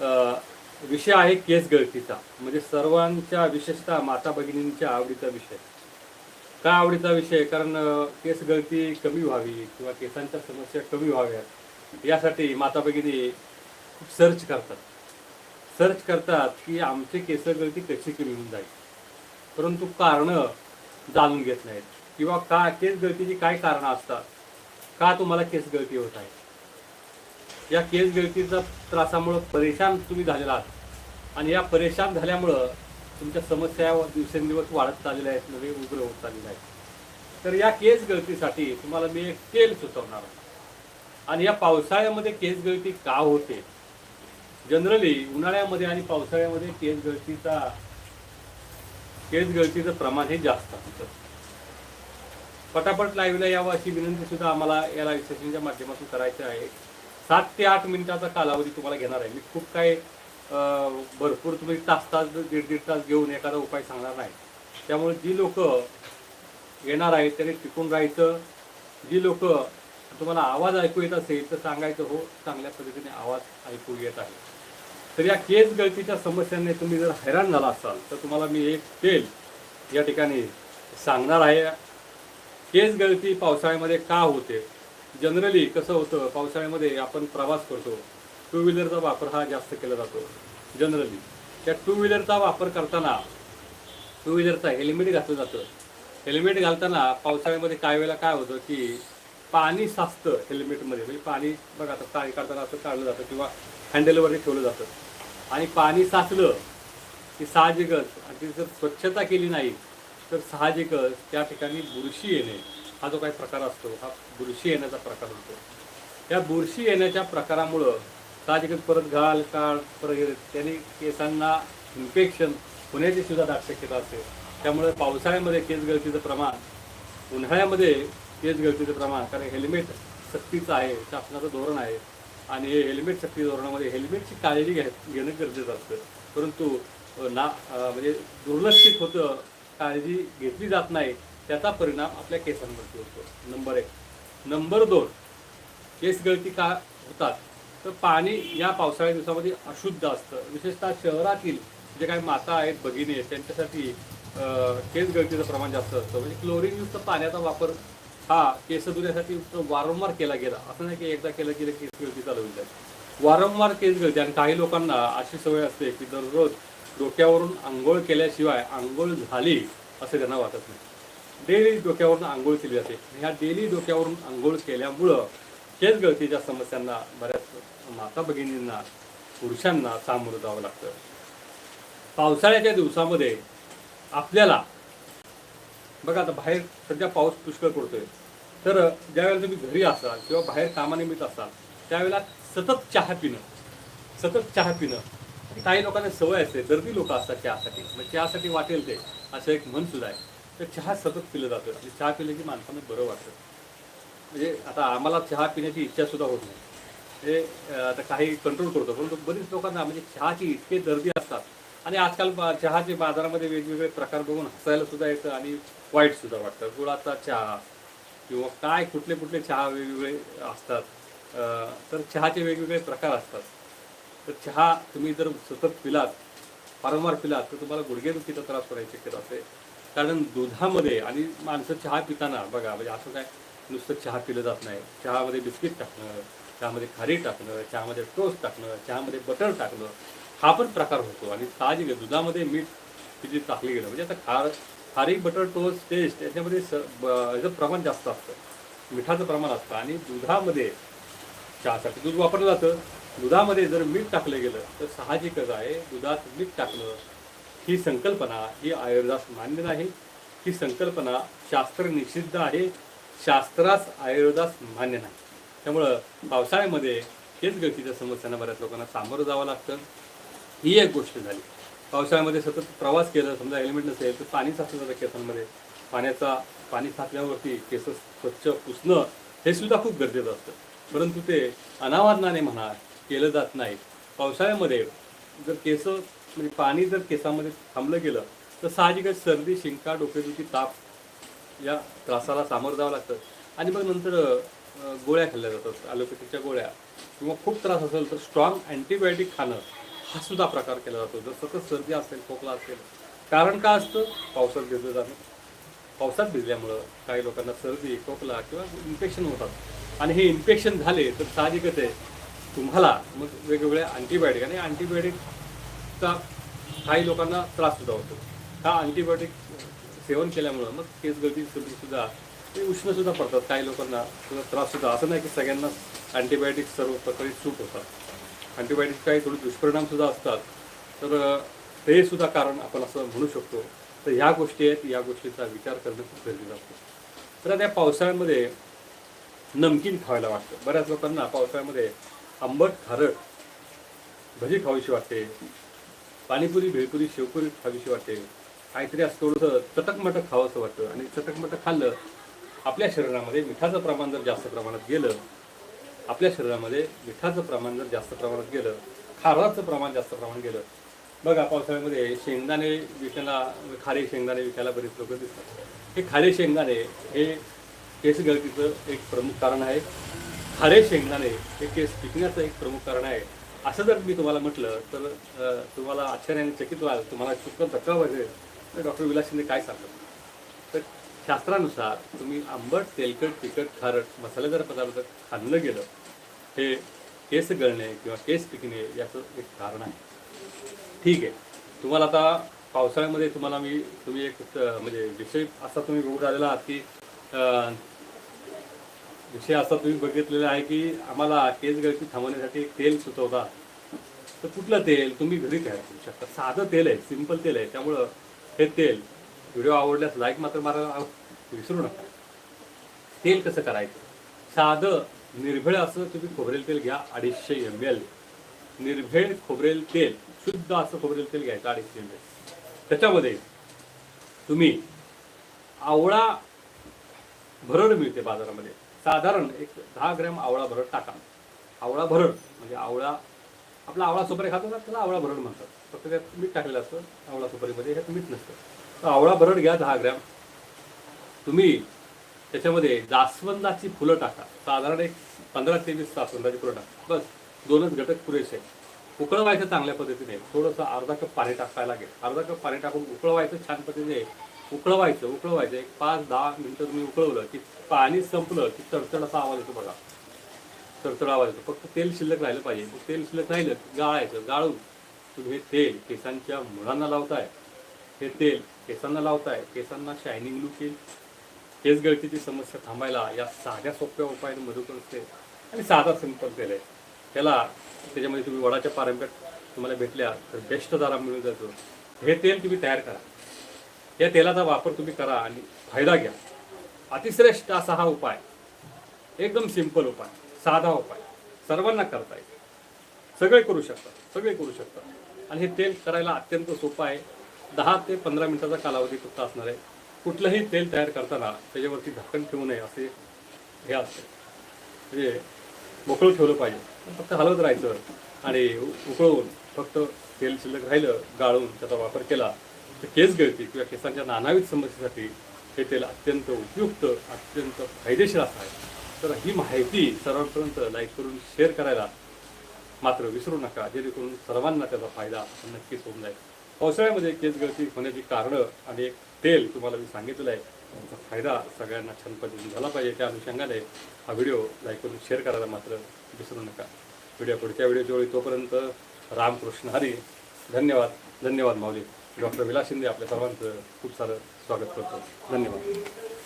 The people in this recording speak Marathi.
विषय आहे केस गळतीचा. म्हणजे सर्वांच्या विशेषतः माता भगिनींच्या आवडीचा विषय. का आवडीचा विषय? कारण केस गळती कमी व्हावी किंवा केसांच्या समस्या कमी व्हाव्यात. यासाठी माता भगिनी खूप सर्च करतात. सर्च करतात की आमचे केस गळती कशी कमी होऊन जाईल. परंतु कारणं जाणून घेत नाहीत. किंवा का केस गळतीची काय कारणं असतात? का तुम्हाला केस गळती होत आहे? या केस गळतीचा त्रासामुळं परेशान तुम्ही झालेला आहात. आणि या परेशान झाल्यामुळं तुमच्या समस्या दिवसेंदिवस वाढत चाललेल्या आहेत नवे उग्र होत चाललेल्या आहेत. तर या केस गळतीसाठी तुम्हाला मी एक तेल सुचवणार आणि या पावसाळ्यामध्ये केस गळती का होते? जनरली उन्हाळ्यामध्ये आणि पावसाळ्यामध्ये केस गळतीचा केस गळतीचं प्रमाण हे जास्त असतं. पटापट लाईव्हला यावं अशी विनंती सुद्धा आम्हाला या लाईव्ह सेशनच्या माध्यमातून करायची आहे. सात ते आठ मिनिटाचा कालावधी तुम्हाला घेणार आहे. मी खूप काय भरपूर तुम्ही तास तास दीड दीड तास घेऊन एखादा उपाय सांगणार नाही. त्यामुळे जी लोक येणार आहेत त्याने टिकून राहायचं. जी लोक तुम्हाला आवाज ऐकू येत असेल तर सांगायचं हो चांगल्या पद्धतीने आवाज ऐकू येत आहे. तर या केस गळतीच्या समस्यांनी तुम्ही जर हैराण झाला असाल तर तुम्हाला मी एक तेल या ठिकाणी सांगणार आहे. केस गळती पावसाळ्यामध्ये का होते? जनरली कसं होतं पावसाळ्यामध्ये आपण प्रवास करतो. टू व्हीलरचा वापर हा जास्त केला जातो. जनरली त्या टू व्हीलरचा वापर करताना टू व्हीलरचा हेल्मेट घातलं जातं. हेल्मेट घालताना पावसाळ्यामध्ये काय वेळेला काय होतं की पाणी साचतं हेल्मेटमध्ये म्हणजे पाणी बघा आता पाणी काढताना असं काढलं जातं किंवा हँडलवरती ठेवलं जातं. आणि पाणी साचलं की साहजिकच आणि ती जर स्वच्छता केली नाही तर साहजिकच त्या ठिकाणी बुरशी येणे. हा जो काही प्रकार असतो हा बुरशी येण्याचा प्रकार होतो या बुरशी येण्याच्या प्रकारामुळं साहजिकच परत घाल काळ परत त्याने केसांना इन्फेक्शन होण्याची सुद्धा दाट शक्यता असते. त्यामुळे पावसाळ्यामध्ये केस गळतीचं प्रमाण उन्हाळ्यामध्ये केस गळतीचं प्रमाण कारण हेल्मेट सक्तीचं आहे शासनाचं धोरण आहे. आणि हे हेल्मेट सक्ती धोरणामध्ये हेल्मेटची काळजी घ्या घेणं गरजेचं असतं. परंतु ना म्हणजे दुर्लक्षित होतं काळजी घेतली जात नाही त्याचा परिणाम आपल्या केसांवरती होतो. नंबर एक. नंबर दोन केस गळती का होतात? तर पाणी या पावसाळ्या दिवसामध्ये अशुद्ध असतं. विशेषतः शहरातील जे काही माता आहेत भगिनी आहेत त्यांच्यासाठी केस गळतीचं प्रमाण जास्त असतं. म्हणजे क्लोरीनयुक्त पाण्याचा वापर हा केस धुण्यासाठी वारंवार केला गेला. असं नाही की एकदा केलं की केस गळती चालवली जाईल वारंवार केस गळती आणि काही लोकांना अशी सवय असते की दररोज डोक्यावरून आंघोळ केल्याशिवाय आंघोळ झाली असं त्यांना वाटत नाही. डेली डोक्यावरून आंघोळ केली जाते. ह्या डेली डोक्यावरून आंघोळ केल्यामुळं केस गळतीच्या समस्यांना बऱ्याच माता भगिनींना पुरुषांना सामोरं जावं लागतं. पावसाळ्याच्या दिवसामध्ये आपल्याला बघा आता बाहेर सध्या पाऊस पुष्कळ पडतोय. तर ज्यावेळेला तुम्ही घरी असाल किंवा बाहेर कामानिमित्त असाल त्यावेळेला सतत चहा पिणं सतत चहा पिणं. काही लोकांना सवय असते गर्दी लोक असतात चहासाठी. मग चहासाठी वाटेल ते असं एक मन सुद्धा आहे. तर चहा सतत पिलं जातं. आणि चहा पिलं की माणसांना बरं वाटतं. म्हणजे आता आम्हाला चहा पिण्याची इच्छासुद्धा होत नाही. म्हणजे, हे आता काही कंट्रोल करतो. परंतु बरीच लोकांना म्हणजे चहाची इतके दर्दी असतात. आणि आजकाल बा- चहाचे बाजारामध्ये वेगवेगळे प्रकार बघून हसायला सुद्धा येतं आणि वाईटसुद्धा वाटतं. गुळाचा चहा किंवा काय कुठले कुठले चहा वेगवेगळे असतात. तर चहाचे वेगवेगळे प्रकार असतात. तर चहा तुम्ही जर सतत पिलात वारंवार पिलात तर तुम्हाला गुडघेदुखीचा त्रास होण्याची शक्यता असते. कारण दुधामध्ये आणि माणसं चहा पिताना बघा म्हणजे असं काय नुसतं चहा पिलं जात नाही. चहामध्ये बिस्किट टाकणं चहामध्ये खारी टाकणं चहामध्ये टोस्ट टाकणं चहामध्ये बटर टाकणं हा पण प्रकार होतो. आणि साहजिक दुधामध्ये मीठ तिथे टाकले गेलं म्हणजे आता खार खारी बटर टोस्ट टेस्ट याच्यामध्ये स ब- याचं प्रमाण जास्त असतं. मिठाचं प्रमाण असतं. आणि दुधामध्ये चहासाठी दूध वापरलं जातं. दुधामध्ये जर मीठ टाकलं गेलं तर साहजिकच आहे दुधात मीठ टाकलं ही संकल्पना ही आयुर्वेदास मान्य नाही ही संकल्पना शास्त्र निषिद्ध आहे. शास्त्रास आयुर्वेदास मान्य नाही. त्यामुळं पावसाळ्यामध्ये हेच गळतीच्या समस्यांना बऱ्याच लोकांना सामोरं जावं लागतं. ही एक गोष्ट झाली. पावसाळ्यामध्ये सतत प्रवास केला समजा हेल्मेट नसेल तर पाणी साचलं जातं केसांमध्ये. पाण्याचा पाणी साचल्यावरती केस स्वच्छ पुसणं हे सुद्धा खूप गरजेचं असतं. परंतु ते अनावादनाने म्हणा केलं जात नाही. पावसाळ्यामध्ये जर केस म्हणजे पाणी जर केसामध्ये थांबलं गेलं तर साहजिकच सर्दी शिंका डोकेदुखी ताप या त्रासाला सामोरं जावं लागतं. आणि मग नंतर गोळ्या खाल्ल्या जातात ॲलोपॅथीच्या गोळ्या. किंवा खूप त्रास असेल तर स्ट्रॉंग अँटीबायोटिक खाणं हा सुद्धा प्रकार केला जातो. जर सतत सर्दी असेल खोकला असेल. कारण का असतं? पावसात भिजलं जाणं. पावसात भिजल्यामुळं काही लोकांना सर्दी खोकला किंवा इन्फेक्शन होतात. आणि हे इन्फेक्शन झाले तर साहजिकच आहे तुम्हाला मग वेगवेगळ्या अँटीबायोटिक आणि अँटीबायोटिक चा काही लोकांना त्रास सुद्धा होतो. हा अँटीबायोटिक सेवन केल्यामुळं मग केस गळती सुद्धा ते उष्ण सुद्धा पडतात काही लोकांना. त्राससुद्धा त्रास सुद्धा. असं नाही की सगळ्यांना अँटीबायोटिक सर्व प्रकारे सूट होतात. अँटीबायोटिक काही थोडे दुष्परिणाम सुद्धा असतात. तर ते सुद्धा कारण आपण असं म्हणू शकतो. तर ह्या गोष्टी आहेत. या गोष्टीचा विचार करणं खूप गरजेचं असतं. तर आता या पावसाळ्यामध्ये नमकीन खावायला वाटतं. बऱ्याच लोकांना पावसाळ्यामध्ये आंबट खारट भजी खावीशी वाटते. पाणीपुरी भेळपुरी शेवपुरी खावीशी वाटते काहीतरी असं थोडंसं चटकमटक खावंसं वाटतं. आणि चटकमटक खाल्लं आपल्या शरीरामध्ये मिठाचं प्रमाण जर जास्त प्रमाणात गेलं आपल्या शरीरामध्ये मिठाचं प्रमाण जर जास्त प्रमाणात गेलं खाराचं प्रमाण जास्त प्रमाणात गेलं. बघा पावसाळ्यामध्ये शेंगदाणे विकायला खारे शेंगदाणे विकायला बरेच लोक दिसतात. हे खारे शेंगदाणे हे केस गळतीचं एक प्रमुख कारण आहे. खारे शेंगदाणे हे केस पिकण्याचं एक प्रमुख कारण आहे. असं जर मी तुम्हाला म्हटलं तर तुम्हाला आश्चर्याने चकित व्हाल तुम्हाला चुकन धक्का वाजेल तर डॉक्टर विलास शिंदे काय सांगतात तर शास्त्रानुसार तुम्ही आंबट तेलकट तिखट खारट मसालेदार पदार्थ खाल्लं गेलं हे केस गळणे किंवा केस पिकणे याचं एक कारण आहे. ठीक आहे. तुम्हाला आता पावसाळ्यामध्ये तुम्हाला मी तुम्ही एक म्हणजे विषय असा तुम्ही बघून आलेला आहात की विषय असा तुम्ही बघितलेला आहे की आम्हाला केस गळती थांबवण्यासाठी एक तेल सुचवता. तर कुठलं तेल? तुम्ही घरी तयार करू शकता. साधं तेल आहे सिंपल तेल आहे. त्यामुळं हे तेल व्हिडिओ आवडल्यास लाईक मात्र मारायला विसरू नका. तेल कसं करायचं? साधं निर्भेळ असं तुम्ही खोबरेल तेल घ्या अडीचशे एम एल निर्भेळ खोबरेल तेल शुद्ध असं खोबरेल तेल घ्यायचं अडीचशे एम एल त्याच्यामध्ये तुम्ही आवळा भरड मिळते बाजारामध्ये. साधारण एक दहा ग्रॅम आवळा भरड टाका. आवळा भरड म्हणजे आवळा आपला आवळा सुपारी खातो ना त्याला आवळा भरड म्हणतात. फक्त त्यात मीठ टाकलेलं असतं आवळा सुपारीमध्ये ह्यात मीठ नसतं. तर आवळा भरड घ्या दहा ग्रॅम. तुम्ही त्याच्यामध्ये जास्वंदाची फुलं टाका. साधारण एक पंधरा ते वीस जास्वंदाची फुलं टाका. बस दोनच घटक पुरेसे आहेत. उकळवायचं चांगल्या पद्धतीने थोडंसं अर्धा कप पाणी टाकायला लागेल. अर्धा कप पाणी टाकून उकळवायचं छान पद्धतीने उकळवायचं उकळवायचं. एक पाच दहा मिनटं तुम्ही उकळवलं की पाणी संपलं की तडतड असा आवाज येतो बघा. तडतड आवाज येतो. फक्त तेल शिल्लक राहिलं पाहिजे. मग तेल शिल्लक राहिलं की गाळायचं. गाळून तुम्ही हे तेल केसांच्या मुळांना लावताय. हे तेल केसांना लावताय. केसांना शायनिंग लुक येईल. केस गळतीची समस्या थांबायला या साध्या सोप्या उपायाने मदत असते आणि साधा सिंपल तेल आहे. त्याला त्याच्यामध्ये तुम्ही वडाच्या पारंब्यात तुम्हाला भेटल्या तर बेस्ट दारा मिळून जातो. हे तेल तुम्ही तयार करा. या तेलाचा वापर तुम्ही करा आणि फायदा घ्या. अतिश्रेष्ठ असा हा उपाय. एकदम सिंपल उपाय. साधा उपाय. सर्वांना करता येईल. सगळे करू शकतात. सगळे करू शकतात. आणि हे तेल करायला अत्यंत सोपं आहे. दहा ते पंधरा मिनिटाचा कालावधी फक्त असणार आहे. कुठलंही तेल तयार करताना त्याच्यावरती झाकण ठेवू नये असे हे असते. म्हणजे मोकळं ठेवलं पाहिजे. फक्त हलवत राहायचं आणि उ- उकळवून फक्त तेल शिल्लक राहिलं गाळून त्याचा वापर केला तर केस गळती किंवा केसांच्या नानाविध समस्येसाठी हे तेल अत्यंत उपयुक्त अत्यंत फायदेशीर असं आहे. तर ही माहिती सर्वांपर्यंत लाईक करून शेअर करायला मात्र विसरू नका. जेणेकरून सर्वांना त्याचा फायदा नक्कीच होऊन जाईल. पावसाळ्यामध्ये केस गळती होण्याची कारणं आणि एक तेल तुम्हाला मी सांगितलेलं आहे त्याचा फायदा सगळ्यांना छान पद्धतीने झाला पाहिजे. त्या अनुषंगाने हा व्हिडिओ लाईक करून शेअर करायला मात्र विसरू नका. व्हिडिओ पुढच्या व्हिडिओ तोपर्यंत रामकृष्ण हरी. धन्यवाद. धन्यवाद माऊली. डॉक्टर विलास शिंदे आपल्या सर्वांचं खूप सारं स्वागत करतो धन्यवाद